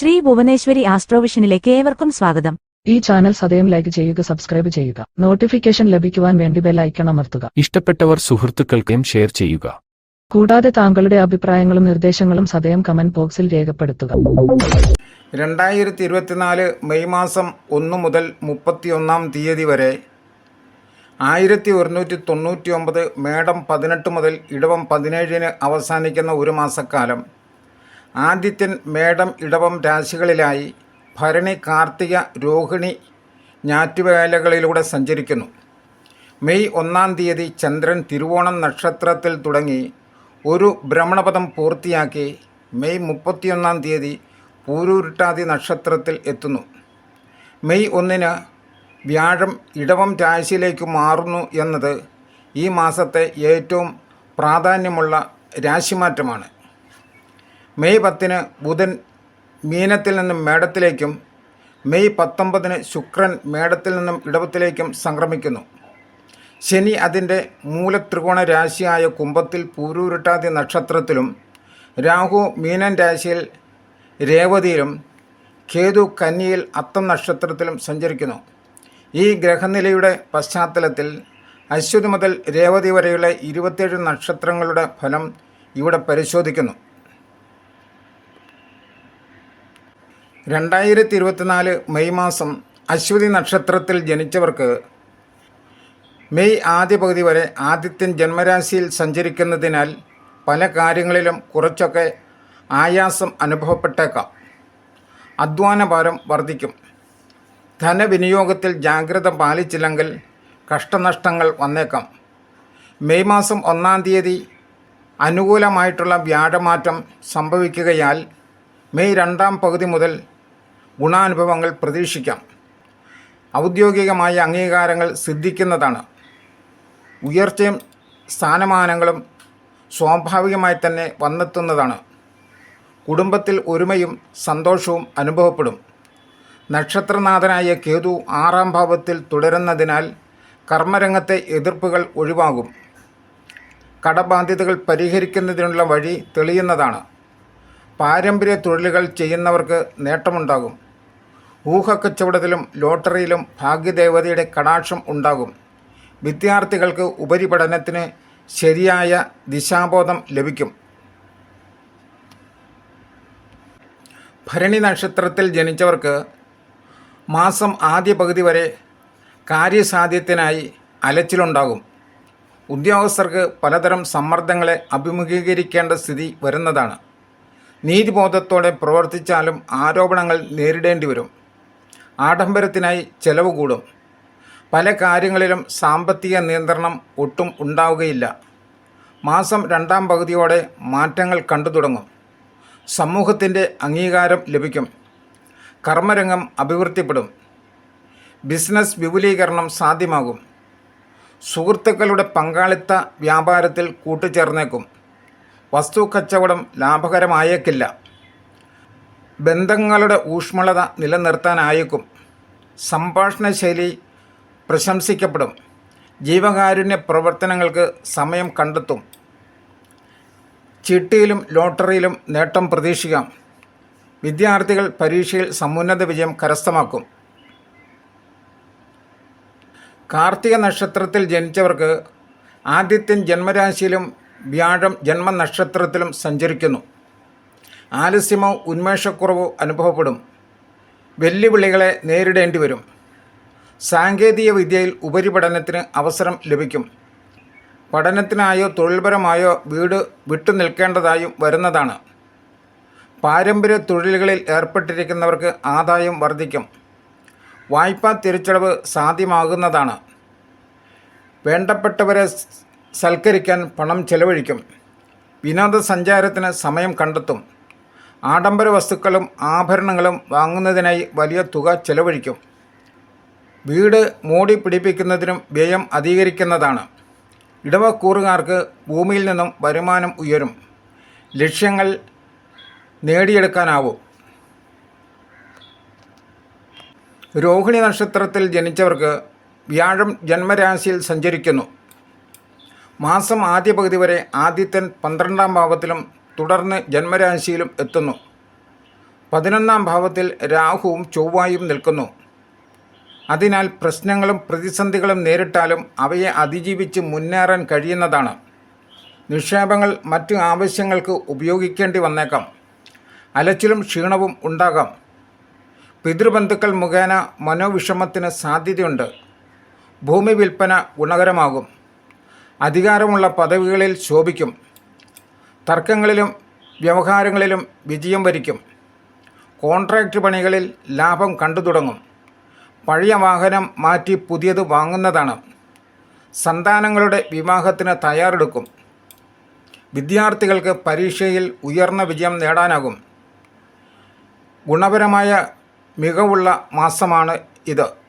ശ്രീ ഭുവനേശ്വരി ആസ്ട്രോവിഷനിലേക്ക് ഏവർക്കും സ്വാഗതം. ഈ ചാനൽ സദയം ലൈക്ക് ചെയ്യുക സബ്സ്ക്രൈബ് ചെയ്യുക. നോട്ടിഫിക്കേഷൻ ലഭിക്കുവാൻ വേണ്ടി ബെല്ലൈക്കൺ അമർത്തുക. ഇഷ്ടപ്പെട്ടവർ സുഹൃത്തുക്കൾക്കും ഷെയർ ചെയ്യുക. കൂടാതെ താങ്കളുടെ അഭിപ്രായങ്ങളും നിർദ്ദേശങ്ങളും സദയം കമന്റ് ബോക്സിൽ രേഖപ്പെടുത്തുക. രണ്ടായിരത്തി ഇരുപത്തിനാല് മെയ് മാസം ഒന്ന് മുതൽ മുപ്പത്തിയൊന്നാം തീയതി വരെ ആയിരത്തി ഒരുന്നൂറ്റി തൊണ്ണൂറ്റി ഒമ്പത് മേടം പതിനെട്ട് മുതൽ ഇടവം പതിനേഴിന് അവസാനിക്കുന്ന ഒരു മാസക്കാലം ആദിത്യൻ മേടം ഇടവം രാശികളിലായി ഭരണി കാർത്തിക രോഹിണി ഞാറ്റുവേലകളിലൂടെ സഞ്ചരിക്കുന്നു. മെയ് ഒന്നാം തീയതി ചന്ദ്രൻ തിരുവോണം നക്ഷത്രത്തിൽ തുടങ്ങി ഒരു ഭ്രമണപഥം പൂർത്തിയാക്കി മെയ് മുപ്പത്തിയൊന്നാം തീയതി പൂരൂരുട്ടാതി നക്ഷത്രത്തിൽ എത്തുന്നു. മെയ് ഒന്നിന് വ്യാഴം ഇടവം രാശിയിലേക്ക് മാറുന്നു എന്നത് ഈ മാസത്തെ ഏറ്റവും പ്രാധാന്യമുള്ള രാശിമാറ്റമാണ്. മെയ് പത്തിന് ബുധൻ മീനത്തിൽ നിന്നും മേടത്തിലേക്കും മെയ് പത്തൊമ്പതിന് ശുക്രൻ മേടത്തിൽ നിന്നും ഇടവത്തിലേക്കും സംക്രമിക്കുന്നു. ശനി അതിന്റെ മൂലത്രികോണ രാശിയായ കുംഭത്തിൽ പൂരൂരുട്ടാതി നക്ഷത്രത്തിലും രാഹു മീനൻ രാശിയിൽ രേവതിയിലും കേതു കന്നിയിൽ അത്തം നക്ഷത്രത്തിലും സഞ്ചരിക്കുന്നു. ഈ ഗ്രഹനിലയുടെ പശ്ചാത്തലത്തിൽ അശ്വതി മുതൽ രേവതി വരെയുള്ള ഇരുപത്തിയേഴ് നക്ഷത്രങ്ങളുടെ ഫലം ഇവിടെ പരിശോധിക്കുന്നു. രണ്ടായിരത്തി ഇരുപത്തിനാല് മെയ് മാസം അശ്വതി നക്ഷത്രത്തിൽ ജനിച്ചവർക്ക് മെയ് ആദ്യ പകുതി വരെ ആദിത്യൻ ജന്മരാശിയിൽ സഞ്ചരിക്കുന്നതിനാൽ പല കാര്യങ്ങളിലും കുറച്ചൊക്കെ ആയാസം അനുഭവപ്പെട്ടേക്കാം. അധ്വാനഭാരം വർദ്ധിക്കും. ധനവിനിയോഗത്തിൽ ജാഗ്രത പാലിച്ചില്ലെങ്കിൽ കഷ്ടനഷ്ടങ്ങൾ വന്നേക്കാം. മെയ് മാസം ഒന്നാം തീയതി അനുകൂലമായിട്ടുള്ള വ്യാഴമാറ്റം സംഭവിക്കുകയാൽ മെയ് രണ്ടാം പകുതി മുതൽ ഗുണാനുഭവങ്ങൾ പ്രതീക്ഷിക്കാം. ഔദ്യോഗികമായ അംഗീകാരങ്ങൾ സിദ്ധിക്കുന്നതാണ്. ഉയർച്ചയും സ്ഥാനമാനങ്ങളും സ്വാഭാവികമായി തന്നെ വന്നെത്തുന്നതാണ്. കുടുംബത്തിൽ ഒരുമയും സന്തോഷവും അനുഭവപ്പെടും. നക്ഷത്രനാഥനായ കേതു ആറാം ഭാവത്തിൽ തുടരുന്നതിനാൽ കർമ്മരംഗത്തെ എതിർപ്പുകൾ ഒഴിവാകും. കടബാധ്യതകൾ പരിഹരിക്കുന്നതിനുള്ള വഴി തെളിയുന്നതാണ്. പാരമ്പര്യ തൊഴിലുകൾ ചെയ്യുന്നവർക്ക് നേട്ടമുണ്ടാകും. ഊഹക്കച്ചവടത്തിലും ലോട്ടറിയിലും ഭാഗ്യദേവതയുടെ കടാക്ഷം ഉണ്ടാകും. വിദ്യാർത്ഥികൾക്ക് ഉപരിപഠനത്തിന് ശരിയായ ദിശാബോധം ലഭിക്കും. ഭരണി നക്ഷത്രത്തിൽ ജനിച്ചവർക്ക് മാസം ആദ്യ പകുതി വരെ കാര്യസാധ്യത്തിനായി അലച്ചിലുണ്ടാകും. ഉദ്യോഗസ്ഥർക്ക് പലതരം സമ്മർദ്ദങ്ങളെ അഭിമുഖീകരിക്കേണ്ട സ്ഥിതി വരുന്നതാണ്. നീതിബോധത്തോടെ പ്രവർത്തിച്ചാലും ആരോപണങ്ങൾ നേരിടേണ്ടി വരും ആഡംബരത്തിനായി ചെലവ് കൂടും. പല കാര്യങ്ങളിലും സാമ്പത്തിക നിയന്ത്രണം ഒട്ടും ഉണ്ടാവുകയില്ല. മാസം രണ്ടാം പകുതിയോടെ മാറ്റങ്ങൾ കണ്ടു തുടങ്ങും. സമൂഹത്തിന്റെ അംഗീകാരം ലഭിക്കും. കർമ്മരംഗം അഭിവൃദ്ധിപ്പെടും. ബിസിനസ് വിപുലീകരണം സാധ്യമാകും. സുഹൃത്തുക്കളുടെ പങ്കാളിത്ത വ്യാപാരത്തിൽ കൂട്ടുചേർന്നേക്കും. വസ്തു കച്ചവടം ലാഭകരമായേക്കില്ല. ബന്ധങ്ങളുടെ ഊഷ്മളത നിലനിർത്താനായേക്കും. സംഭാഷണ ശൈലി പ്രശംസിക്കപ്പെടും. ജീവകാരുണ്യ പ്രവർത്തനങ്ങൾക്ക് സമയം കണ്ടെത്തും. ചിട്ടിയിലും ലോട്ടറിയിലും നേട്ടം പ്രതീക്ഷിക്കാം. വിദ്യാർത്ഥികൾ പരീക്ഷയിൽ സമുന്നത വിജയം കരസ്ഥമാക്കും. കാർത്തിക നക്ഷത്രത്തിൽ ജനിച്ചവർക്ക് ആദിത്യൻ ജന്മരാശിയിലും വ്യാഴം ജന്മനക്ഷത്രത്തിലും സഞ്ചരിക്കുന്നു. ആലസ്യമോ ഉന്മേഷക്കുറവോ അനുഭവപ്പെടും. വെല്ലുവിളികളെ നേരിടേണ്ടി വരും. സാങ്കേതിക വിദ്യയിൽ ഉപരിപഠനത്തിന് അവസരം ലഭിക്കും. പഠനത്തിനായോ തൊഴിൽപരമായോ വീട് വിട്ടു നിൽക്കേണ്ടതായും വരുന്നതാണ്. പാരമ്പര്യ തൊഴിലുകളിൽ ഏർപ്പെട്ടിരിക്കുന്നവർക്ക് ആദായം വർദ്ധിക്കും. വായ്പാ തിരിച്ചടവ് സാധ്യമാകുന്നതാണ്. വേണ്ടപ്പെട്ടവരെ സൽക്കരിക്കാൻ പണം ചെലവഴിക്കും. വിനോദസഞ്ചാരത്തിന് സമയം കണ്ടെത്തും. ആഡംബര വസ്തുക്കളും ആഭരണങ്ങളും വാങ്ങുന്നതിനായി വലിയ തുക ചെലവഴിക്കും. വീട് മൂടി പിടിപ്പിക്കുന്നതിനും വ്യയം അധികരിക്കുന്നതാണ്. ഇടവക്കൂറുകാർക്ക് ഭൂമിയിൽ നിന്നും വരുമാനം ഉയരും. ലക്ഷ്യങ്ങൾ നേടിയെടുക്കാനാവും. രോഹിണി നക്ഷത്രത്തിൽ ജനിച്ചവർക്ക് വ്യാഴം ജന്മരാശിയിൽ സഞ്ചരിക്കുന്നു. മാസം ആദ്യ പകുതി വരെ ആദിത്യൻ പന്ത്രണ്ടാം ഭാവത്തിലും തുടർന്ന് ജന്മരാശിയിലും എത്തുന്നു. പതിനൊന്നാം ഭാവത്തിൽ രാഹുവും ചൊവ്വായും നിൽക്കുന്നു. അതിനാൽ പ്രശ്നങ്ങളും പ്രതിസന്ധികളും നേരിട്ടാലും അവയെ അതിജീവിച്ച് മുന്നേറാൻ കഴിയുന്നതാണ്. നിക്ഷേപങ്ങൾ മറ്റ് ആവശ്യങ്ങൾക്ക് ഉപയോഗിക്കേണ്ടി വന്നേക്കാം. അലച്ചിലും ക്ഷീണവും ഉണ്ടാകാം. പിതൃബന്ധുക്കൾ മുഖേന മനോവിഷമത്തിന് സാധ്യതയുണ്ട്. ഭൂമി വിൽപ്പന ഗുണകരമാകും. അധികാരമുള്ള പദവികളിൽ ശോഭിക്കും. തർക്കങ്ങളിലും വ്യവഹാരങ്ങളിലും വിജയം വരിക്കും. കോൺട്രാക്റ്റ് പണികളിൽ ലാഭം കണ്ടു തുടങ്ങും. പഴയ വാഹനം മാറ്റി പുതിയത് വാങ്ങുന്നതാണ്. സന്താനങ്ങളുടെ വിവാഹത്തിന് തയ്യാറെടുക്കും. വിദ്യാർത്ഥികൾക്ക് പരീക്ഷയിൽ ഉയർന്ന വിജയം നേടാനാകും. ഗുണപരമായ മികവുള്ള മാസമാണ് ഇത്.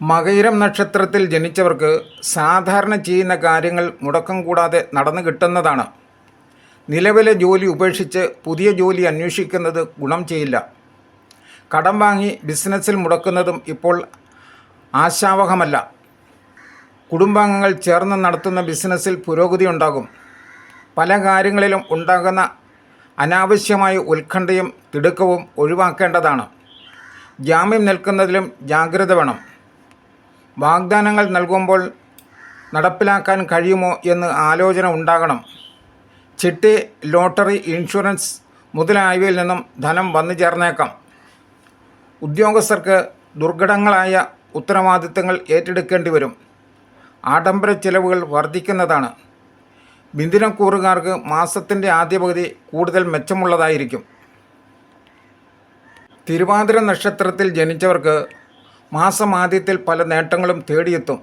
മകയിരം നക്ഷത്രത്തിൽ ജനിച്ചവർക്ക് സാധാരണ ചെയ്യുന്ന കാര്യങ്ങൾ മുടക്കം കൂടാതെ നടന്നു കിട്ടുന്നതാണ്. നിലവിലെ ജോലി ഉപേക്ഷിച്ച് പുതിയ ജോലി അന്വേഷിക്കുന്നത് ഗുണം ചെയ്യില്ല. കടം വാങ്ങി ബിസിനസ്സിൽ മുടക്കുന്നതും ഇപ്പോൾ ആശാവഹമല്ല. കുടുംബാംഗങ്ങൾ ചേർന്ന് നടത്തുന്ന ബിസിനസ്സിൽ പുരോഗതി ഉണ്ടാകും. പല കാര്യങ്ങളിലും ഉണ്ടാകുന്ന അനാവശ്യമായ ഉത്കണ്ഠയും തിടുക്കവും ഒഴിവാക്കേണ്ടതാണ്. ജാമ്യം നിൽക്കുന്നതിലും ജാഗ്രത വേണം. വാഗ്ദാനങ്ങൾ നൽകുമ്പോൾ നടപ്പിലാക്കാൻ കഴിയുമോ എന്ന് ആലോചന ഉണ്ടാകണം. ചിട്ടി ലോട്ടറി ഇൻഷുറൻസ് മുതലായവയിൽ നിന്നും ധനം വന്നു ചേർന്നേക്കാം. ഉദ്യോഗസ്ഥർക്ക് ദുർഘടങ്ങളായ ഉത്തരവാദിത്തങ്ങൾ ഏറ്റെടുക്കേണ്ടി വരും. ആഡംബര ചെലവുകൾ വർദ്ധിക്കുന്നതാണ്. ബിന്ദിനക്കൂറുകാർക്ക് മാസത്തിന്റെ ആദ്യ പകുതി കൂടുതൽ മെച്ചമുള്ളതായിരിക്കും. തിരുവാതിര നക്ഷത്രത്തിൽ ജനിച്ചവർക്ക് മാസം ആദ്യത്തിൽ പല നേട്ടങ്ങളും തേടിയെത്തും.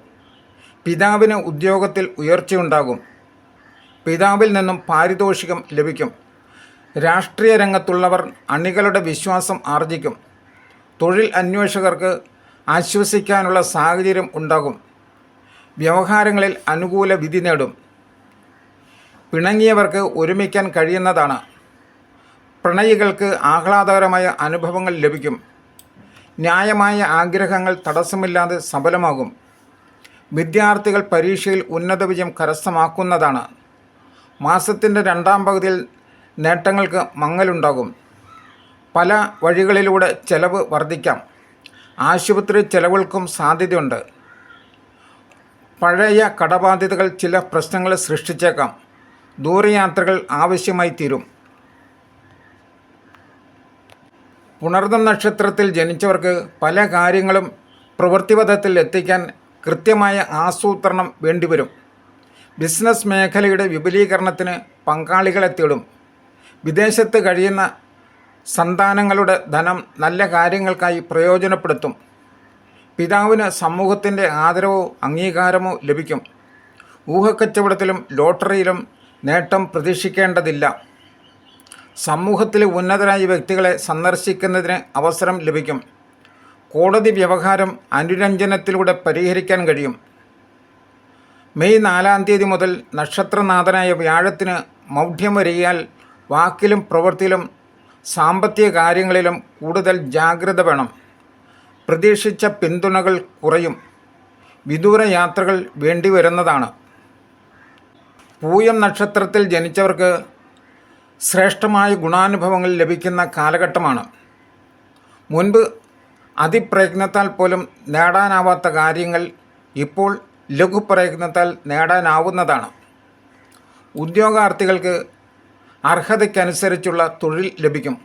പിതാവിന് ഉദ്യോഗത്തിൽ ഉയർച്ചയുണ്ടാകും. പിതാവിൽ നിന്നും പാരിതോഷികം ലഭിക്കും. രാഷ്ട്രീയ രംഗത്തുള്ളവർ അണികളുടെ വിശ്വാസം ആർജിക്കും. തൊഴിൽ അന്വേഷകർക്ക് ആശ്വസിക്കാനുള്ള സാഹചര്യം ഉണ്ടാകും. വ്യവഹാരങ്ങളിൽ അനുകൂല വിധി നേടും. പിണങ്ങിയവർക്ക് ഒരുമിക്കാൻ കഴിയുന്നതാണ്. പ്രണയികൾക്ക് ആഹ്ലാദകരമായ അനുഭവങ്ങൾ ലഭിക്കും. ന്യായമായ ആഗ്രഹങ്ങൾ തടസ്സമില്ലാതെ സഫലമാകും. വിദ്യാർത്ഥികൾ പരീക്ഷയിൽ ഉന്നത വിജയം കരസ്ഥമാക്കുന്നതാണ്. മാസത്തിന്റെ രണ്ടാം പകുതിയിൽ നേട്ടങ്ങൾക്ക് മങ്ങലുണ്ടാകും. പല വഴികളിലൂടെ ചെലവ് വർദ്ധിക്കാം. ആശുപത്രി ചെലവുകൾക്കും സാധ്യതയുണ്ട്. പഴയ കടബാധ്യതകൾ ചില പ്രശ്നങ്ങൾ സൃഷ്ടിച്ചേക്കാം. ദൂരയാത്രകൾ ആവശ്യമായി തീരും. പുണർന്ന നക്ഷത്രത്തിൽ ജനിച്ചവർക്ക് പല കാര്യങ്ങളും പ്രവൃത്തിപഥത്തിൽ എത്തിക്കാൻ കൃത്യമായ ആസൂത്രണം വേണ്ടിവരും. ബിസിനസ് മേഖലയുടെ വിപുലീകരണത്തിന് പങ്കാളികളെ തേടും. വിദേശത്ത് കഴിയുന്ന സന്താനങ്ങളുടെ ധനം നല്ല കാര്യങ്ങൾക്കായി പ്രയോജനപ്പെടുത്തും. പിതാവിന് സമൂഹത്തിന്റെ ആദരവോ അംഗീകാരമോ ലഭിക്കും. ഊഹക്കച്ചവടത്തിലും ലോട്ടറിയിലും നേട്ടം പ്രതീക്ഷിക്കേണ്ടതില്ല. സമൂഹത്തിലെ ഉന്നതരായ വ്യക്തികളെ സന്ദർശിക്കുന്നതിന് അവസരം ലഭിക്കും. കോടതി വ്യവഹാരം അനുരഞ്ജനത്തിലൂടെ പരിഹരിക്കാൻ കഴിയും. മെയ് നാലാം തീയതി മുതൽ നക്ഷത്രനാഥനായ വ്യാഴത്തിന് മൗഢ്യം വരികയാൽ വാക്കിലും പ്രവൃത്തിയിലും സാമ്പത്തിക കാര്യങ്ങളിലും കൂടുതൽ ജാഗ്രത വേണം. പ്രതീക്ഷിച്ച പിന്തുണകൾ കുറയും. വിദൂര യാത്രകൾ വേണ്ടിവരുന്നതാണ്. പൂയം നക്ഷത്രത്തിൽ ജനിച്ചവർക്ക് ശ്രേഷ്ഠമായ ഗുണാനുഭവങ്ങൾ ലഭിക്കുന്ന കാലഘട്ടമാണ്. മുൻപ് അതിപ്രയത്നത്താൽ പോലും നേടാനാവാത്ത കാര്യങ്ങൾ ഇപ്പോൾ ലഘുപ്രയത്നത്താൽ നേടാനാവുന്നതാണ്. ഉദ്യോഗാർത്ഥികൾക്ക് അർഹതയ്ക്കനുസരിച്ചുള്ള തൊഴിൽ ലഭിക്കും.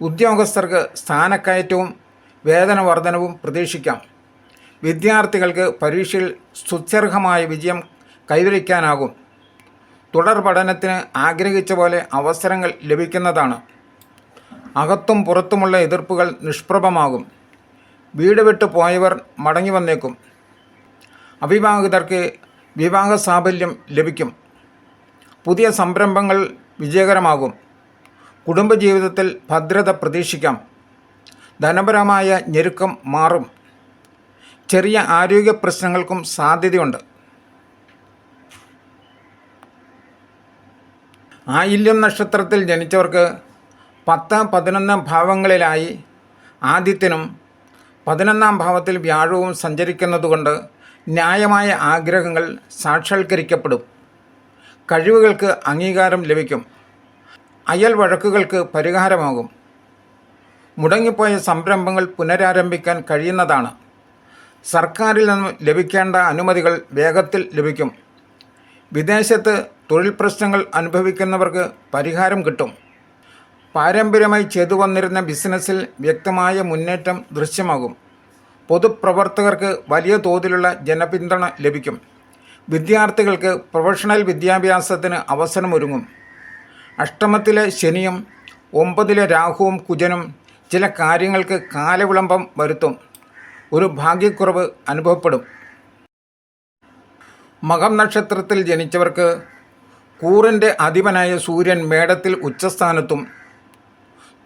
ഉദ്യോഗസ്ഥർക്ക് സ്ഥാനക്കയറ്റവും വേതന വർധനവും പ്രതീക്ഷിക്കാം. വിദ്യാർത്ഥികൾക്ക് പരീക്ഷയിൽ സുത്യർഹമായ വിജയം കൈവരിക്കാനാകും. തുടർ പഠനത്തിന് ആഗ്രഹിച്ച പോലെ അവസരങ്ങൾ ലഭിക്കുന്നതാണ്. അകത്തും പുറത്തുമുള്ള എതിർപ്പുകൾ നിഷ്പ്രഭമാകും. വീട് വിട്ട് പോയവർ മടങ്ങി വന്നേക്കും. അവിവാഹിതർക്ക് വിവാഹ സാഫല്യം ലഭിക്കും. പുതിയ സംരംഭങ്ങൾ വിജയകരമാകും. കുടുംബജീവിതത്തിൽ ഭദ്രത പ്രതീക്ഷിക്കാം. ധനപരമായ ഞെരുക്കം മാറും. ചെറിയ ആരോഗ്യ പ്രശ്നങ്ങൾക്കും സാധ്യതയുണ്ട്. ആയില്യം നക്ഷത്രത്തിൽ ജനിച്ചവർക്ക് പത്ത് പതിനൊന്ന് ഭാവങ്ങളിലായി ആദിത്യനും പതിനൊന്നാം ഭാവത്തിൽ വ്യാഴവും സഞ്ചരിക്കുന്നതുകൊണ്ട് ന്യായമായ ആഗ്രഹങ്ങൾ സാക്ഷാത്കരിക്കപ്പെടും. കഴിവുകൾക്ക് അംഗീകാരം ലഭിക്കും. അയൽ വഴക്കുകൾക്ക് പരിഹാരമാകും. മുടങ്ങിപ്പോയ സംരംഭങ്ങൾ പുനരാരംഭിക്കാൻ കഴിയുന്നതാണ്. സർക്കാരിൽ നിന്നും ലഭിക്കേണ്ട അനുമതികൾ വേഗത്തിൽ ലഭിക്കും. വിദേശത്ത് തൊഴിൽ പ്രശ്നങ്ങൾ അനുഭവിക്കുന്നവർക്ക് പരിഹാരം കിട്ടും. പാരമ്പര്യമായി ചെയ്തു വന്നിരുന്ന ബിസിനസ്സിൽ വ്യക്തമായ മുന്നേറ്റം ദൃശ്യമാകും. പൊതുപ്രവർത്തകർക്ക് വലിയ തോതിലുള്ള ജനപിന്തുണ ലഭിക്കും. വിദ്യാർത്ഥികൾക്ക് പ്രൊഫഷണൽ വിദ്യാഭ്യാസത്തിന് അവസരമൊരുങ്ങും. അഷ്ടമത്തിലെ ശനിയും ഒമ്പതിലെ രാഹുവും കുജനും ചില കാര്യങ്ങൾക്ക് കാലവിളംബം വരുത്തും. ഒരു ഭാഗ്യക്കുറവ് അനുഭവപ്പെടും. മകം നക്ഷത്രത്തിൽ ജനിച്ചവർക്ക് കൂറിന്റെ അധിപനായ സൂര്യൻ മേടത്തിൽ ഉച്ചസ്ഥാനത്തും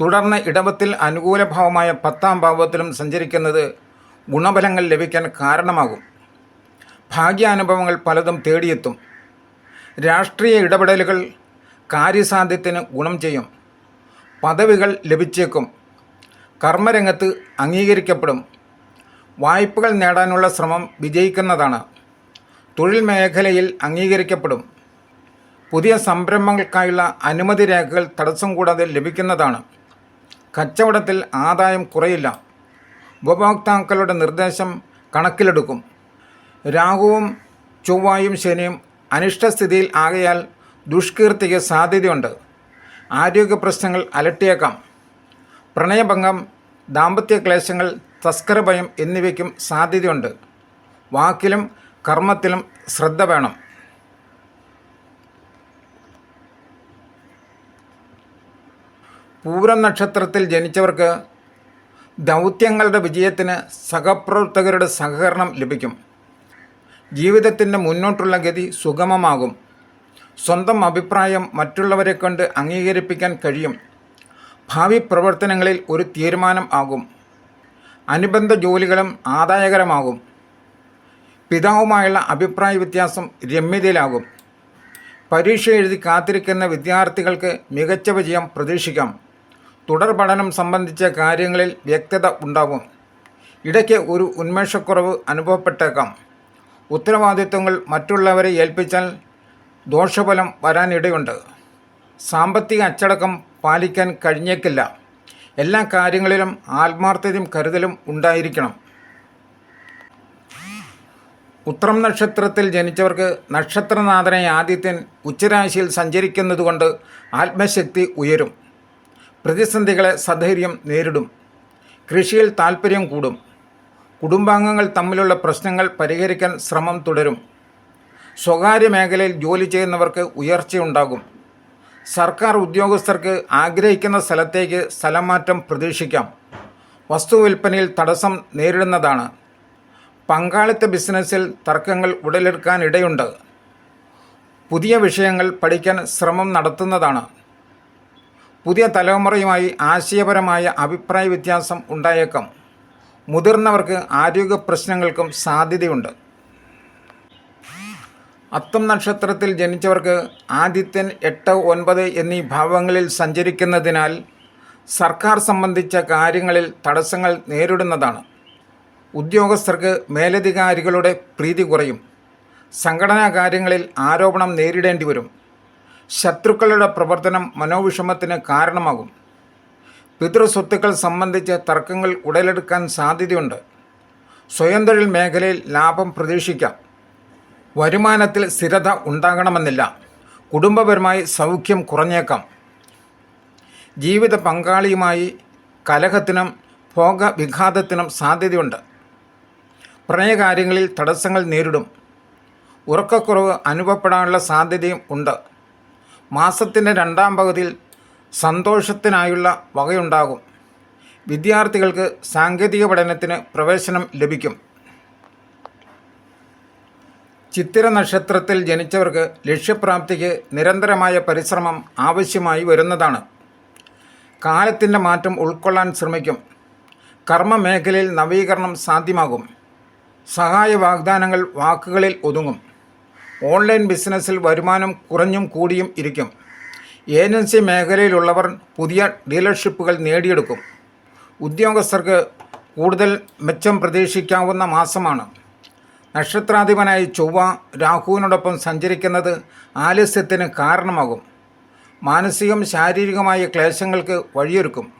തുടർന്ന് ഇടവത്തിൽ അനുകൂലഭാവമായ പത്താം ഭാവത്തിലും സഞ്ചരിക്കുന്നത് ഗുണഫലങ്ങൾ ലഭിക്കാൻ കാരണമാകും. ഭാഗ്യാനുഭവങ്ങൾ പലതും തേടിയെത്തും. രാഷ്ട്രീയ ഇടപെടലുകൾ കാര്യസാധ്യത്തിന് ഗുണം ചെയ്യും. പദവികൾ ലഭിച്ചേക്കും. കർമ്മരംഗത്ത് അംഗീകരിക്കപ്പെടും. വായ്പകൾ നേടാനുള്ള ശ്രമം വിജയിക്കുന്നതാണ്. തൊഴിൽ മേഖലയിൽ അംഗീകരിക്കപ്പെടും. പുതിയ സംരംഭങ്ങൾക്കായുള്ള അനുമതി രേഖകൾ തടസ്സം കൂടാതെ ലഭിക്കുന്നതാണ്. കച്ചവടത്തിൽ ആദായം കുറയില്ല. ഉപഭോക്താക്കളുടെ നിർദ്ദേശം കണക്കിലെടുക്കും. രാഹുവും ചൊവ്വായും ശനിയും അനിഷ്ടസ്ഥിതിയിൽ ആകയാൽ ദുഷ്കീർത്തിക്ക് സാധ്യതയുണ്ട്. ആരോഗ്യ പ്രശ്നങ്ങൾ അലട്ടിയേക്കാം. പ്രണയഭംഗം ദാമ്പത്യ ക്ലേശങ്ങൾ തസ്കരഭയം എന്നിവയ്ക്കും സാധ്യതയുണ്ട്. വാക്കിലും കർമ്മത്തിലും ശ്രദ്ധ വേണം. പൂരം നക്ഷത്രത്തിൽ ജനിച്ചവർക്ക് ദൗത്യങ്ങളുടെ വിജയത്തിന് സഹപ്രവർത്തകരുടെ സഹകരണം ലഭിക്കും. ജീവിതത്തിന്റെ മുന്നോട്ടുള്ള ഗതി സുഗമമാകും. സ്വന്തം അഭിപ്രായം മറ്റുള്ളവരെ കൊണ്ട് അംഗീകരിപ്പിക്കാൻ കഴിയും. ഭാവി പ്രവർത്തനങ്ങളിൽ ഒരു തീരുമാനം ആകും. അനുബന്ധ ജോലികളും ആദായകരമാകും. പിതാവുമായുള്ള അഭിപ്രായ വ്യത്യാസം രമ്യതയിലാകും. പരീക്ഷ എഴുതി കാത്തിരിക്കുന്ന വിദ്യാർത്ഥികൾക്ക് മികച്ച വിജയം പ്രതീക്ഷിക്കാം. തുടർ പഠനം സംബന്ധിച്ച കാര്യങ്ങളിൽ വ്യക്തത ഉണ്ടാകും. ഇടയ്ക്ക് ഒരു ഉന്മേഷക്കുറവ് അനുഭവപ്പെട്ടേക്കാം. ഉത്തരവാദിത്വങ്ങൾ മറ്റുള്ളവരെ ഏൽപ്പിച്ചാൽ ദോഷഫലം വരാനിടയുണ്ട്. സാമ്പത്തിക അച്ചടക്കം പാലിക്കാൻ കഴിഞ്ഞേക്കില്ല. എല്ലാ കാര്യങ്ങളിലും ആത്മാർത്ഥതയും കരുതലും ഉണ്ടായിരിക്കണം. ഉത്രം നക്ഷത്രത്തിൽ ജനിച്ചവർക്ക് നക്ഷത്രനാഥനായ ആദിത്യൻ ഉച്ചരാശിയിൽ സഞ്ചരിക്കുന്നതുകൊണ്ട് ആത്മശക്തി ഉയരും. പ്രതിസന്ധികളെ സധൈര്യം നേരിടും. കൃഷിയിൽ താൽപ്പര്യം കൂടും. കുടുംബാംഗങ്ങൾ തമ്മിലുള്ള പ്രശ്നങ്ങൾ പരിഹരിക്കാൻ ശ്രമം തുടരും. സ്വകാര്യ മേഖലയിൽ ജോലി ചെയ്യുന്നവർക്ക് ഉയർച്ചയുണ്ടാകും. സർക്കാർ ഉദ്യോഗസ്ഥർക്ക് ആഗ്രഹിക്കുന്ന സ്ഥലത്തേക്ക് സ്ഥലമാറ്റം പ്രതീക്ഷിക്കാം. വസ്തു വിൽപ്പനയിൽ തടസ്സം നേരിടുന്നതാണ്. പങ്കാളിത്ത ബിസിനസ്സിൽ തർക്കങ്ങൾ ഉടലെടുക്കാനിടയുണ്ട് പുതിയ വിഷയങ്ങൾ പഠിക്കാൻ ശ്രമം നടത്തുന്നതാണ്. പുതിയ തലമുറയുമായി ആശയപരമായ അഭിപ്രായ വ്യത്യാസം ഉണ്ടായേക്കാം. മുതിർന്നവർക്ക് ആരോഗ്യ പ്രശ്നങ്ങൾക്കും സാധ്യതയുണ്ട്. അത്തം നക്ഷത്രത്തിൽ ജനിച്ചവർക്ക് ആദിത്യൻ എട്ട് ഒൻപത് എന്നീ ഭാവങ്ങളിൽ സഞ്ചരിക്കുന്നതിനാൽ സർക്കാർ സംബന്ധിച്ച കാര്യങ്ങളിൽ തടസ്സങ്ങൾ നേരിടുന്നതാണ്. ഉദ്യോഗസ്ഥർക്ക് മേലധികാരികളുടെ പ്രീതി കുറയും. സംഘടനാ കാര്യങ്ങളിൽ ആരോപണം നേരിടേണ്ടി വരും. ശത്രുക്കളുടെ പ്രവർത്തനം മനോവിഷമത്തിന് കാരണമാകും. പിതൃസ്വത്തുക്കൾ സംബന്ധിച്ച തർക്കങ്ങൾ ഉടലെടുക്കാൻ സാധ്യതയുണ്ട്. സ്വയം തൊഴിൽ മേഖലയിൽ ലാഭം പ്രതീക്ഷിക്കാം. വരുമാനത്തിൽ സ്ഥിരത ഉണ്ടാകണമെന്നില്ല. കുടുംബപരമായി സൗഖ്യം കുറഞ്ഞേക്കാം. ജീവിത പങ്കാളിയുമായി കലഹത്തിനും ഭോഗവിഘാതത്തിനും സാധ്യതയുണ്ട്. പ്രണയകാര്യങ്ങളിൽ തടസ്സങ്ങൾ നേരിടും. ഉറക്കക്കുറവ് അനുഭവപ്പെടാനുള്ള സാധ്യതയും ഉണ്ട്. മാസത്തിന്റെ രണ്ടാം പകുതിയിൽ സന്തോഷത്തിനായുള്ള വകയുണ്ടാകും. വിദ്യാർത്ഥികൾക്ക് സാങ്കേതിക പഠനത്തിന് പ്രവേശനം ലഭിക്കും. ചിത്തിര നക്ഷത്രത്തിൽ ജനിച്ചവർക്ക് ലക്ഷ്യപ്രാപ്തിക്ക് നിരന്തരമായ പരിശ്രമം ആവശ്യമായി വരുന്നതാണ്. കാലത്തിന്റെ മാറ്റം ഉൾക്കൊള്ളാൻ ശ്രമിക്കും. കർമ്മമേഖലയിൽ നവീകരണം സാധ്യമാകും. സഹായ വാഗ്ദാനങ്ങൾ വാക്കുകളിൽ ഒതുങ്ങും. ഓൺലൈൻ ബിസിനസ്സിൽ വരുമാനം കുറഞ്ഞും കൂടിയും ഇരിക്കും. ഏജൻസി മേഖലയിലുള്ളവർ പുതിയ ഡീലർഷിപ്പുകൾ നേടിയെടുക്കും. ഉദ്യോഗസ്ഥർക്ക് കൂടുതൽ മെച്ചം പ്രതീക്ഷിക്കാവുന്ന മാസമാണ്. നക്ഷത്രാധിപനായി ചൊവ്വ രാഹുവിനോടൊപ്പം സഞ്ചരിക്കുന്നത് ആലസ്യത്തിന് കാരണമാകും. മാനസികം ശാരീരികമായ ക്ലേശങ്ങൾക്ക് വഴിയൊരുക്കും.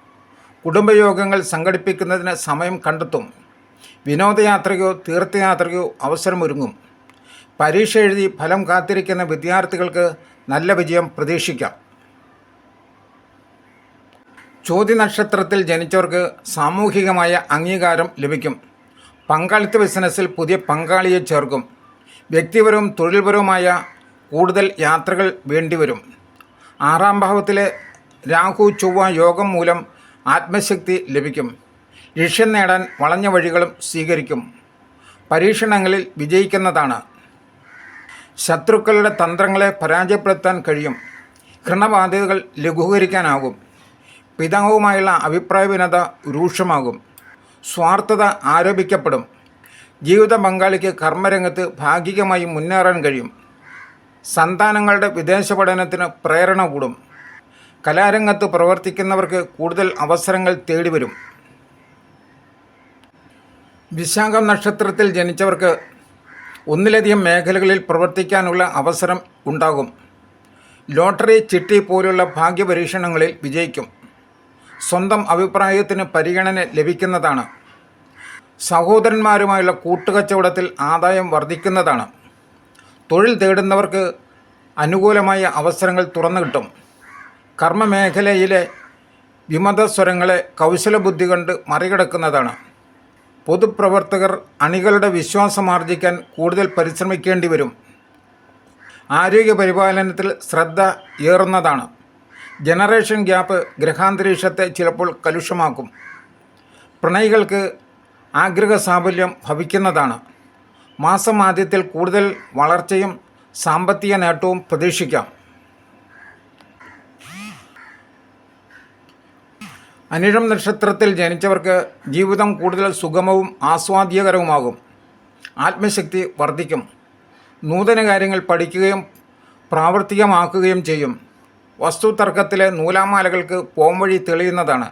കുടുംബയോഗങ്ങൾ സംഘടിപ്പിക്കുന്നതിന് സമയം കണ്ടെത്തും. വിനോദയാത്രയ്ക്കോ തീർത്ഥയാത്രയ്ക്കോ അവസരമൊരുങ്ങും. പരീക്ഷ എഴുതി ഫലം കാത്തിരിക്കുന്ന വിദ്യാർത്ഥികൾക്ക് നല്ല വിജയം പ്രതീക്ഷിക്കാം. ചോദ്യനക്ഷത്രത്തിൽ ജനിച്ചവർക്ക് സാമൂഹികമായ അംഗീകാരം ലഭിക്കും. പങ്കാളിത്ത ബിസിനസ്സിൽ പുതിയ പങ്കാളിയെ ചേർക്കും. വ്യക്തിപരവും തൊഴിൽപരവുമായ കൂടുതൽ യാത്രകൾ വേണ്ടിവരും. ആറാം ഭാവത്തിലെ രാഹു ചൊവ്വ യോഗം മൂലം ആത്മശക്തി ലഭിക്കും. ലക്ഷ്യം നേടാൻ വളഞ്ഞ വഴികളും സ്വീകരിക്കും. പരീക്ഷണങ്ങളിൽ വിജയിക്കുന്നതാണ്. ശത്രുക്കളുടെ തന്ത്രങ്ങളെ പരാജയപ്പെടുത്താൻ കഴിയും. ഘൃണബാധ്യതകൾ ലഘൂകരിക്കാനാകും. പിതാവുമായുള്ള അഭിപ്രായ ഭിന്നത രൂക്ഷമാകും. സ്വാർത്ഥത ആരോപിക്കപ്പെടും. ജീവിത പങ്കാളിക്ക് കർമ്മരംഗത്ത് ഭാഗികമായി മുന്നേറാൻ കഴിയും. സന്താനങ്ങളുടെ വിദേശ പഠനത്തിന് പ്രേരണ കൂടും. കലാരംഗത്ത് പ്രവർത്തിക്കുന്നവർക്ക് കൂടുതൽ അവസരങ്ങൾ തേടിവരും. വിശാഖം നക്ഷത്രത്തിൽ ജനിച്ചവർക്ക് ഒന്നിലധികം മേഖലകളിൽ പ്രവർത്തിക്കാനുള്ള അവസരം ഉണ്ടാകും. ലോട്ടറി ചിട്ടി പോലുള്ള ഭാഗ്യപരീക്ഷണങ്ങളിൽ വിജയിക്കും. സ്വന്തം അഭിപ്രായത്തിന് പരിഗണന ലഭിക്കുന്നതാണ്. സഹോദരന്മാരുമായുള്ള കൂട്ടുകച്ചവടത്തിൽ ആദായം വർദ്ധിക്കുന്നതാണ്. തൊഴിൽ തേടുന്നവർക്ക് അനുകൂലമായ അവസരങ്ങൾ തുറന്നു കിട്ടും. കർമ്മമേഖലയിലെ വിമതസ്വരങ്ങളെ കൗശലബുദ്ധി കൊണ്ട് മറികടക്കുന്നതാണ്. പൊതുപ്രവർത്തകർ അണികളുടെ വിശ്വാസം ആർജിക്കാൻ കൂടുതൽ പരിശ്രമിക്കേണ്ടി വരും. ആരോഗ്യ പരിപാലനത്തിൽ ശ്രദ്ധ ഏറുന്നതാണ്. ജനറേഷൻ ഗ്യാപ്പ് ഗ്രഹാന്തരീക്ഷത്തെ ചിലപ്പോൾ കലുഷമാക്കും. പ്രണയികൾക്ക് ആഗ്രഹ സാഫല്യം ഭവിക്കുന്നതാണ്. മാസം ആദ്യത്തിൽ കൂടുതൽ വളർച്ചയും സാമ്പത്തിക നേട്ടവും പ്രതീക്ഷിക്കാം. അനിഴം നക്ഷത്രത്തിൽ ജനിച്ചവർക്ക് ജീവിതം കൂടുതൽ സുഗമവും ആസ്വാദ്യകരവുമാകും. ആത്മശക്തി വർദ്ധിക്കും. നൂതന കാര്യങ്ങൾ പഠിക്കുകയും പ്രാവർത്തികമാക്കുകയും ചെയ്യും. വസ്തുതർക്കത്തിലെ നൂലാമാലകൾക്ക് പോംവഴി തെളിയുന്നതാണ്.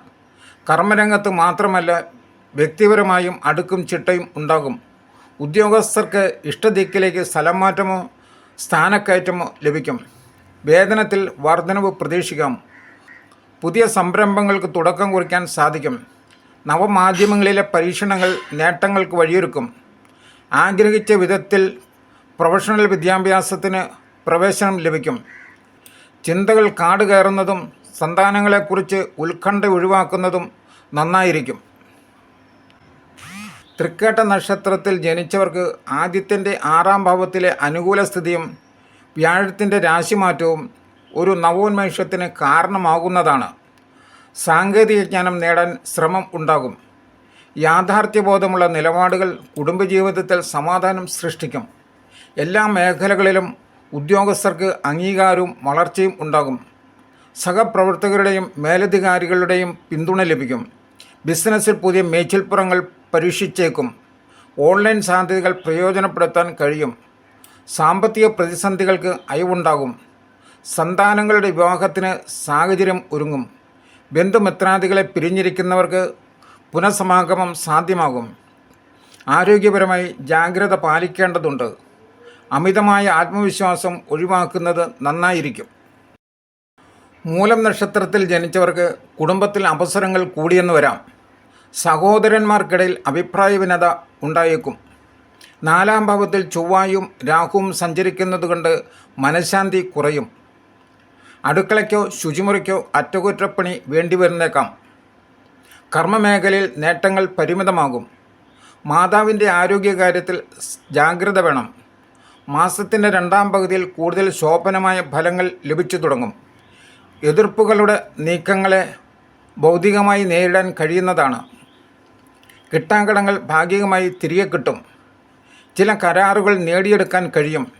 കർമ്മരംഗത്ത് മാത്രമല്ല വ്യക്തിപരമായും അടുക്കും ചിട്ടയും ഉണ്ടാകും. ഉദ്യോഗസ്ഥർക്ക് ഇഷ്ടദിക്കിലേക്ക് സ്ഥലം മാറ്റമോ സ്ഥാനക്കയറ്റമോ ലഭിക്കും. വേതനത്തിൽ വർധനവ് പ്രതീക്ഷിക്കാം. പുതിയ സംരംഭങ്ങൾക്ക് തുടക്കം കുറിക്കാൻ സാധിക്കും. നവമാധ്യമങ്ങളിലെ പരീക്ഷണങ്ങൾ നേട്ടങ്ങൾക്ക് വഴിയൊരുക്കും. ആഗ്രഹിച്ച വിധത്തിൽ പ്രൊഫഷണൽ വിദ്യാഭ്യാസത്തിന് പ്രവേശനം ലഭിക്കും. ചിന്തകൾ കാട് കയറുന്നതും സന്താനങ്ങളെക്കുറിച്ച് ഉത്കണ്ഠ ഒഴിവാക്കുന്നതും നന്നായിരിക്കും. തൃക്കേട്ട നക്ഷത്രത്തിൽ ജനിച്ചവർക്ക് ആദ്യത്തിന്റെ ആറാം ഭാവത്തിലെ അനുകൂല സ്ഥിതിയും വ്യാഴത്തിന്റെ രാശിമാറ്റവും ഒരു നവോന്മേഷത്തിന് കാരണമാകുന്നതാണ്. സാങ്കേതിക ജ്ഞാനം നേടാൻ ശ്രമം ഉണ്ടാകും. യാഥാർത്ഥ്യബോധമുള്ള നിലപാടുകൾ കുടുംബജീവിതത്തിൽ സമാധാനം സൃഷ്ടിക്കും. എല്ലാ മേഖലകളിലും ഉദ്യോഗസ്ഥർക്ക് അംഗീകാരവും വളർച്ചയും ഉണ്ടാകും. സഹപ്രവർത്തകരുടെയും മേലധികാരികളുടെയും പിന്തുണ ലഭിക്കും. ബിസിനസ്സിൽ പുതിയ മേച്ചിൽപ്പുറങ്ങൾ പരീക്ഷിച്ചേക്കും. ഓൺലൈൻ സാധ്യതകൾ പ്രയോജനപ്പെടുത്താൻ കഴിയും. സാമ്പത്തിക പ്രതിസന്ധികൾക്ക് അയവുണ്ടാകും. സന്താനങ്ങളുടെ വിവാഹത്തിന് സാഹചര്യം ഒരുങ്ങും. ബന്ധുമിത്രാദികളെ പിരിഞ്ഞിരിക്കുന്നവർക്ക് പുനഃസമാഗമം സാധ്യമാകും. ആരോഗ്യപരമായി ജാഗ്രത പാലിക്കേണ്ടതുണ്ട്. അമിതമായ ആത്മവിശ്വാസം ഒഴിവാക്കുന്നത് നന്നായിരിക്കും. മൂലം നക്ഷത്രത്തിൽ ജനിച്ചവർക്ക് കുടുംബത്തിൽ അവസരങ്ങൾ കൂടിയെന്ന് വരാം. സഹോദരന്മാർക്കിടയിൽ അഭിപ്രായ ഭിന്നത ഉണ്ടായേക്കും. നാലാം ഭാവത്തിൽ ചൊവ്വായും രാഹുവും സഞ്ചരിക്കുന്നതുകൊണ്ട് മനഃശാന്തി കുറയും. അടുക്കളയ്ക്കോ ശുചിമുറിക്കോ അറ്റകുറ്റപ്പണി വേണ്ടിവരുന്നേക്കാം. കർമ്മമേഖലയിൽ നേട്ടങ്ങൾ പരിമിതമാകും. മാതാവിന്റെ ആരോഗ്യകാര്യത്തിൽ ജാഗ്രത വേണം. മാസത്തിന്റെ രണ്ടാം പകുതിയിൽ കൂടുതൽ ശോഭനമായ ഫലങ്ങൾ ലഭിച്ചു തുടങ്ങും. എതിർപ്പുകളുടെ നീക്കങ്ങളെ ഭൗതികമായി നേരിടാൻ കഴിയുന്നതാണ്. കിട്ടാങ്കടങ്ങൾ ഭാഗികമായി തിരികെ കിട്ടും. ചില കരാറുകൾ നേടിയെടുക്കാൻ കഴിയും.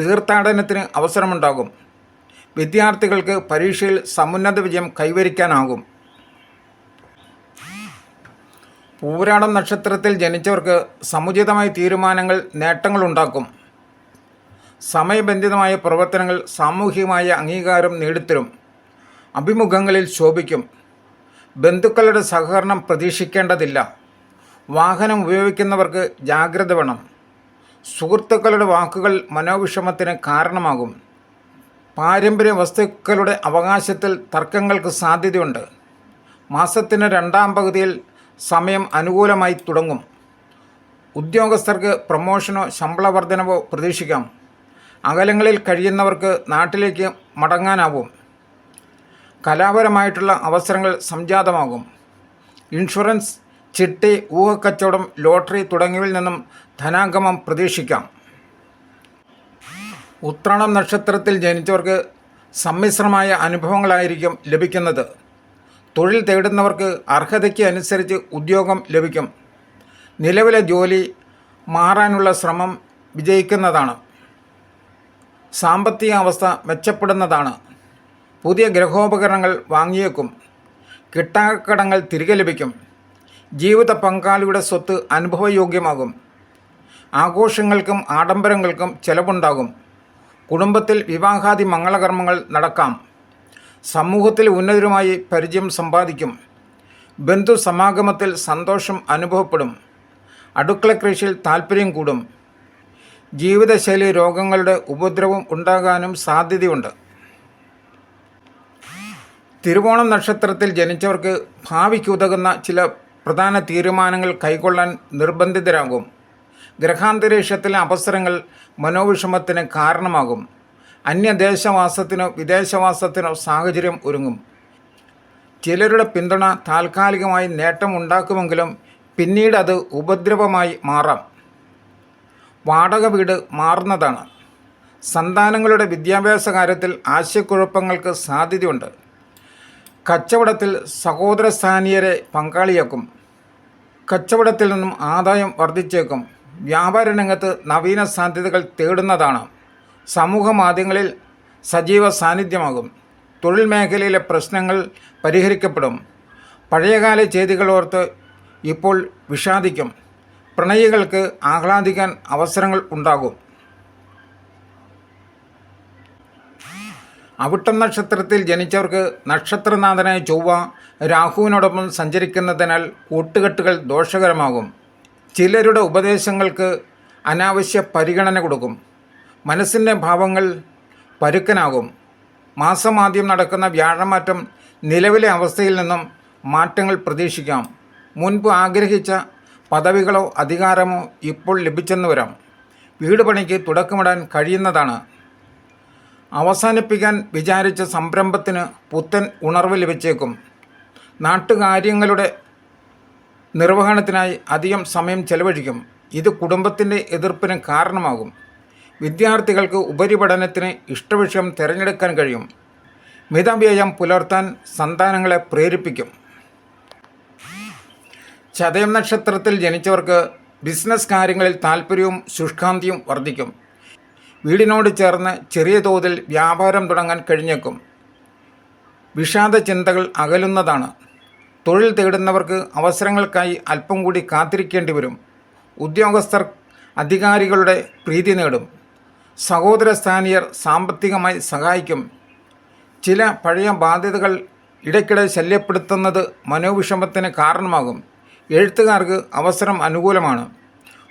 തീർത്ഥാടനത്തിന് അവസരമുണ്ടാകും. വിദ്യാർത്ഥികൾക്ക് പരീക്ഷയിൽ സമുന്നത വിജയം കൈവരിക്കാനാകും. പൂരാടം നക്ഷത്രത്തിൽ ജനിച്ചവർക്ക് സമുചിതമായ തീരുമാനങ്ങൾ നേട്ടങ്ങളുണ്ടാക്കും സമയബന്ധിതമായ പ്രവർത്തനങ്ങൾ സാമൂഹികമായ അംഗീകാരം നേടിത്തരും. അഭിമുഖങ്ങളിൽ ശോഭിക്കും. ബന്ധുക്കളുടെ സഹകരണം പ്രതീക്ഷിക്കേണ്ടതില്ല. വാഹനം ഉപയോഗിക്കുന്നവർക്ക് ജാഗ്രത വേണം. സുഹൃത്തുക്കളുടെ വാക്കുകൾ മനോവിഷമത്തിന് കാരണമാകും. പാരമ്പര്യ വസ്തുക്കളുടെ അവകാശത്തിൽ തർക്കങ്ങൾക്ക് സാധ്യതയുണ്ട്. മാസത്തിന് രണ്ടാം പകുതിയിൽ സമയം അനുകൂലമായി തുടങ്ങും. ഉദ്യോഗസ്ഥർക്ക് പ്രമോഷനോ ശമ്പള വർധനവോ പ്രതീക്ഷിക്കാം. അകലങ്ങളിൽ കഴിയുന്നവർക്ക് നാട്ടിലേക്ക് മടങ്ങാനാവും. കലാപരമായിട്ടുള്ള അവസരങ്ങൾ സംജാതമാകും. ഇൻഷുറൻസ് ചിട്ടി ഊഹക്കച്ചവടം ലോട്ടറി തുടങ്ങിയവയിൽ നിന്നും ധനാഗമം പ്രതീക്ഷിക്കാം. ഉത്രാണം നക്ഷത്രത്തിൽ ജനിച്ചവർക്ക് സമ്മിശ്രമായ അനുഭവങ്ങളായിരിക്കും ലഭിക്കുന്നത്. തൊഴിൽ തേടുന്നവർക്ക് അർഹതയ്ക്ക് അനുസരിച്ച് ഉദ്യോഗം ലഭിക്കും. നിലവിലെ ജോലി മാറാനുള്ള ശ്രമം വിജയിക്കുന്നതാണ്. സാമ്പത്തിക അവസ്ഥ മെച്ചപ്പെടുന്നതാണ്. പുതിയ ഗ്രഹോപകരണങ്ങൾ വാങ്ങിയേക്കും. കിട്ടാക്കടങ്ങൾ തിരികെ ലഭിക്കും. ജീവിത പങ്കാളിയുടെ സ്വത്ത് അനുഭവയോഗ്യമാകും. ആഘോഷങ്ങൾക്കും ആഡംബരങ്ങൾക്കും ചെലവുണ്ടാകും. കുടുംബത്തിൽ വിവാഹാദി മംഗളകർമ്മങ്ങൾ നടക്കാം. സമൂഹത്തിൽ ഉന്നതരുമായി പരിചയം സമ്പാദിക്കും. ബന്ധു സമാഗമത്തിൽ സന്തോഷം അനുഭവപ്പെടും. അടുക്കള കൃഷിയിൽ താൽപ്പര്യം കൂടും. ജീവിതശൈലി രോഗങ്ങളുടെ ഉപദ്രവം ഉണ്ടാകാനും സാധ്യതയുണ്ട്. തിരുവോണം നക്ഷത്രത്തിൽ ജനിച്ചവർക്ക് ഭാവിക്കുതകുന്ന ചില പ്രധാന തീരുമാനങ്ങൾ കൈക്കൊള്ളാൻ നിർബന്ധിതരാകും. ഗ്രഹാന്തരീക്ഷത്തിലെ അവസരങ്ങൾ മനോവിഷമത്തിന് കാരണമാകും. അന്യദേശവാസത്തിനോ വിദേശവാസത്തിനോ സാഹചര്യം ഒരുങ്ങും. ചിലരുടെ പിന്തുണ താൽക്കാലികമായി നേട്ടമുണ്ടാക്കുമെങ്കിലും പിന്നീട് അത് ഉപദ്രവമായി മാറാം. വാടക വീട് മാറുന്നതാണ്. സന്താനങ്ങളുടെ വിദ്യാഭ്യാസ കാര്യത്തിൽ ആശയക്കുഴപ്പങ്ങൾക്ക് സാധ്യതയുണ്ട്. കച്ചവടത്തിൽ സഹോദര സ്ഥാനീയരെ പങ്കാളിയാക്കും. കച്ചവടത്തിൽ നിന്നും ആദായം വർദ്ധിച്ചേക്കും. വ്യാപാര രംഗത്ത് നവീന സാധ്യതകൾ തേടുന്നതാണ്. സമൂഹ മാധ്യമങ്ങളിൽ സജീവ സാന്നിധ്യമാകും. തൊഴിൽ മേഖലയിലെ പ്രശ്നങ്ങൾ പരിഹരിക്കപ്പെടും. പഴയകാല ചെയ്തികൾ ഓർത്ത് ഇപ്പോൾ വിഷാദിക്കും. പ്രണയികൾക്ക് ആഹ്ലാദിക്കാൻ അവസരങ്ങൾ ഉണ്ടാകും. അവിട്ടം നക്ഷത്രത്തിൽ ജനിച്ചവർക്ക് നക്ഷത്രനാഥനായ ചൊവ്വ രാഹുവിനോടൊപ്പം സഞ്ചരിക്കുന്നതിനാൽ കൂട്ടുകെട്ടുകൾ ദോഷകരമാകും. ചിലരുടെ ഉപദേശങ്ങൾക്ക് അനാവശ്യ പരിഗണന കൊടുക്കും. മനസ്സിന്റെ ഭാവങ്ങൾ പരുക്കനാകും. മാസമാദ്യം നടക്കുന്ന വ്യാഴമാറ്റം നിലവിലെ അവസ്ഥയിൽ നിന്നും മാറ്റങ്ങൾ പ്രതീക്ഷിക്കാം. മുൻപ് ആഗ്രഹിച്ച പദവികളോ അധികാരമോ ഇപ്പോൾ ലഭിച്ചെന്ന് വരാം. വീട് പണിക്ക് തുടക്കമിടാൻ കഴിയുന്നതാണ്. അവസാനിപ്പിക്കാൻ വിചാരിച്ച സംരംഭത്തിന് പുത്തൻ ഉണർവ് ലഭിച്ചേക്കും. നാട്ടുകാര്യങ്ങളുടെ നിർവഹണത്തിനായി അധികം സമയം ചെലവഴിക്കും. ഇത് കുടുംബത്തിന്റെ എതിർപ്പിന് കാരണമാകും. വിദ്യാർത്ഥികൾക്ക് ഉപരിപഠനത്തിന് ഇഷ്ടവിഷയം തിരഞ്ഞെടുക്കാൻ കഴിയും. മിതവ്യയം പുലർത്താൻ സന്താനങ്ങളെ പ്രേരിപ്പിക്കും. ചതയം നക്ഷത്രത്തിൽ ജനിച്ചവർക്ക് ബിസിനസ് കാര്യങ്ങളിൽ താൽപ്പര്യവും ശുഷ്കാന്തിയും വർദ്ധിക്കും. വീടിനോട് ചേർന്ന് ചെറിയ തോതിൽ വ്യാപാരം തുടങ്ങാൻ കഴിഞ്ഞേക്കും. വിഷാദ ചിന്തകൾ അകലുന്നതാണ്. തൊഴിൽ തേടുന്നവർക്ക് അവസരങ്ങൾക്കായി അല്പം കൂടി കാത്തിരിക്കേണ്ടി വരും. ഉദ്യോഗസ്ഥർ അധികാരികളുടെ പ്രീതി നേടും. സഹോദര സ്ഥാനീയർ സാമ്പത്തികമായി സഹായിക്കും. ചില പഴയ ബാധ്യതകൾ ഇടയ്ക്കിടെ ശല്യപ്പെടുത്തുന്നത് മനോവിഷമത്തിന് കാരണമാകും. എഴുത്തുകാർക്ക് അവസരം അനുകൂലമാണ്.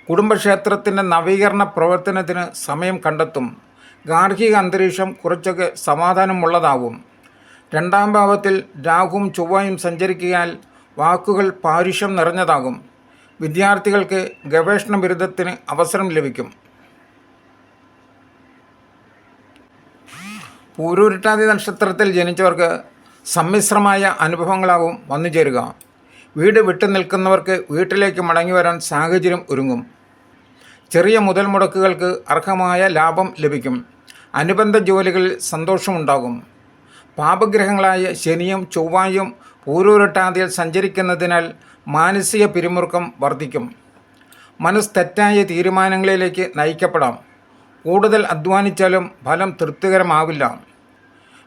കുടുംബക്ഷേത്രത്തിന്റെ നവീകരണ പ്രവർത്തനത്തിന് സമയം കണ്ടെത്തും. ഗാർഹിക അന്തരീക്ഷം കുറച്ചൊക്കെ സമാധാനമുള്ളതാവും രണ്ടാം ഭാവത്തിൽ രാഹുവും ചൊവ്വയും സഞ്ചരിക്കിയാൽ വാക്കുകൾ പാരുഷ്യം നിറഞ്ഞതാകും. വിദ്യാർത്ഥികൾക്ക് ഗവേഷണ ബിരുദത്തിന് അവസരം ലഭിക്കും. പൂരൂരുട്ടാതി നക്ഷത്രത്തിൽ ജനിച്ചവർക്ക് സമ്മിശ്രമായ അനുഭവങ്ങളാവും വന്നു ചേരുക വീട് വിട്ടു നിൽക്കുന്നവർക്ക് വീട്ടിലേക്ക് മടങ്ങി വരാൻ സാഹചര്യം ഒരുങ്ങും. ചെറിയ മുതൽ മുടക്കുകൾക്ക് അർഹമായ ലാഭം ലഭിക്കും. അനുബന്ധ ജോലികളിൽ സന്തോഷമുണ്ടാകും. പാപഗ്രഹങ്ങളായ ശനിയും ചൊവ്വായും പൂരൂരട്ടാതിയിൽ സഞ്ചരിക്കുന്നതിനാൽ മാനസിക പിരിമുറുക്കം വർദ്ധിക്കും. മനസ്സ് തെറ്റായ തീരുമാനങ്ങളിലേക്ക് നയിക്കപ്പെടാം. കൂടുതൽ അധ്വാനിച്ചാലും ഫലം തൃപ്തികരമാവില്ല.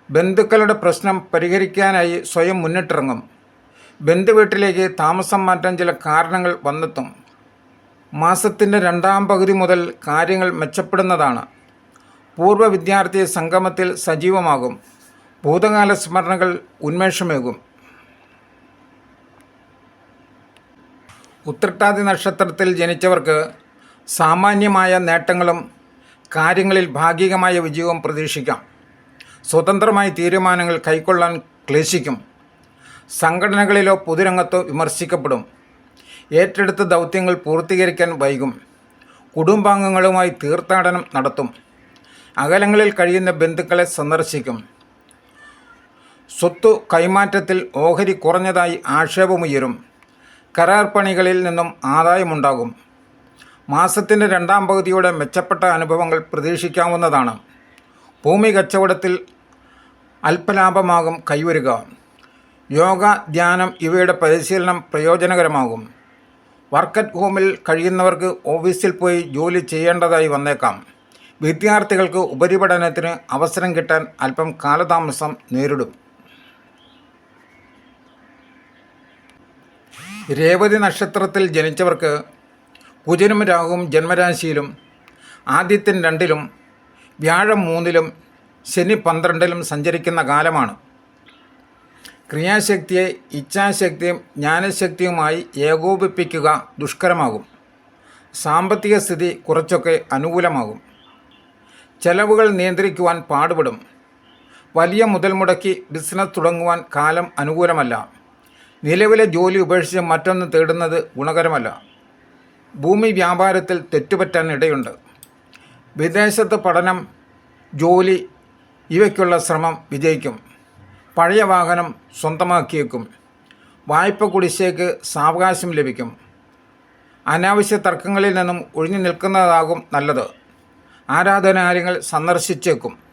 ബന്ധുക്കളുടെ പ്രശ്നം പരിഹരിക്കാനായി സ്വയം മുന്നിട്ടിറങ്ങും. ബന്ധുവീട്ടിലേക്ക് താമസം മാറ്റാൻ ചില കാരണങ്ങൾ വന്നെത്തും. മാസത്തിന്റെ രണ്ടാം പകുതി മുതൽ കാര്യങ്ങൾ മെച്ചപ്പെടുന്നതാണ്. പൂർവ വിദ്യാർത്ഥി സംഗമത്തിൽ സജീവമാകും. ഭൂതകാല സ്മരണകൾ ഉന്മേഷമേകും. ഉത്രട്ടാതി നക്ഷത്രത്തിൽ ജനിച്ചവർക്ക് സാമാന്യമായ നേട്ടങ്ങളും കാര്യങ്ങളിൽ ഭാഗികമായ വിജയവും പ്രതീക്ഷിക്കാം. സ്വതന്ത്രമായി തീരുമാനങ്ങൾ കൈക്കൊള്ളാൻ ക്ലേശിക്കും. സംഘടനകളിലോ പൊതുരംഗത്തോ വിമർശിക്കപ്പെടും. ഏറ്റെടുത്ത ദൗത്യങ്ങൾ പൂർത്തീകരിക്കാൻ വൈകും. കുടുംബാംഗങ്ങളുമായി തീർത്ഥാടനം നടത്തും. അകലങ്ങളിൽ കഴിയുന്ന ബന്ധുക്കളെ സന്ദർശിക്കും. സ്വത്തു കൈമാറ്റത്തിൽ ഓഹരി കുറഞ്ഞതായി ആക്ഷേപമുയരും. കരാർ പണികളിൽ നിന്നും ആദായമുണ്ടാകും. മാസത്തിന്റെ രണ്ടാം പകുതിയോടെ മെച്ചപ്പെട്ട അനുഭവങ്ങൾ പ്രതീക്ഷിക്കാവുന്നതാണ്. ഭൂമി കച്ചവടത്തിൽ അല്പലാഭമാകും കൈവരുക. യോഗ ധ്യാനം ഇവയുടെ പരിശീലനം പ്രയോജനകരമാകും. വർക്ക് അറ്റ് ഹോമിൽ കഴിയുന്നവർക്ക് ഓഫീസിൽ പോയി ജോലി ചെയ്യേണ്ടതായി വന്നേക്കാം. വിദ്യാർത്ഥികൾക്ക് ഉപരിപഠനത്തിന് അവസരം കിട്ടാൻ അല്പം കാലതാമസം നേരിടും. രേവതി നക്ഷത്രത്തിൽ ജനിച്ചവർക്ക് കുജനും രാഹുവും ജന്മരാശിയിലും ആദ്യത്തിൻ രണ്ടിലും വ്യാഴം മൂന്നിലും ശനി പന്ത്രണ്ടിലും സഞ്ചരിക്കുന്ന കാലമാണ്. ക്രിയാശക്തിയെ ഇച്ഛാശക്തിയും ജ്ഞാനശക്തിയുമായി ഏകോപിപ്പിക്കുക ദുഷ്കരമാകും. സാമ്പത്തിക സ്ഥിതി കുറച്ചൊക്കെ അനുകൂലമാകും. ചെലവുകൾ നിയന്ത്രിക്കുവാൻ പാടുപെടും. വലിയ മുതൽ മുടക്കി ബിസിനസ് തുടങ്ങുവാൻ കാലം അനുകൂലമല്ല. നിലവിലെ ജോലി ഉപേക്ഷിച്ച് മറ്റൊന്ന് തേടുന്നത് ഗുണകരമല്ല. ഭൂമി വ്യാപാരത്തിൽ തെറ്റുപറ്റാൻ ഇടയുണ്ട്. വിദേശത്ത് പഠനം ജോലി ഇവയ്ക്കുള്ള ശ്രമം വിജയിക്കും. പഴയ വാഹനം സ്വന്തമാക്കിയേക്കും. വായ്പ കുടിശ്ശേക്ക് സാവകാശം ലഭിക്കും. അനാവശ്യ തർക്കങ്ങളിൽ നിന്നും ഒഴിഞ്ഞു നിൽക്കുന്നതാകും നല്ലത്. ആരാധനാലയങ്ങൾ സന്ദർശിച്ചേക്കും.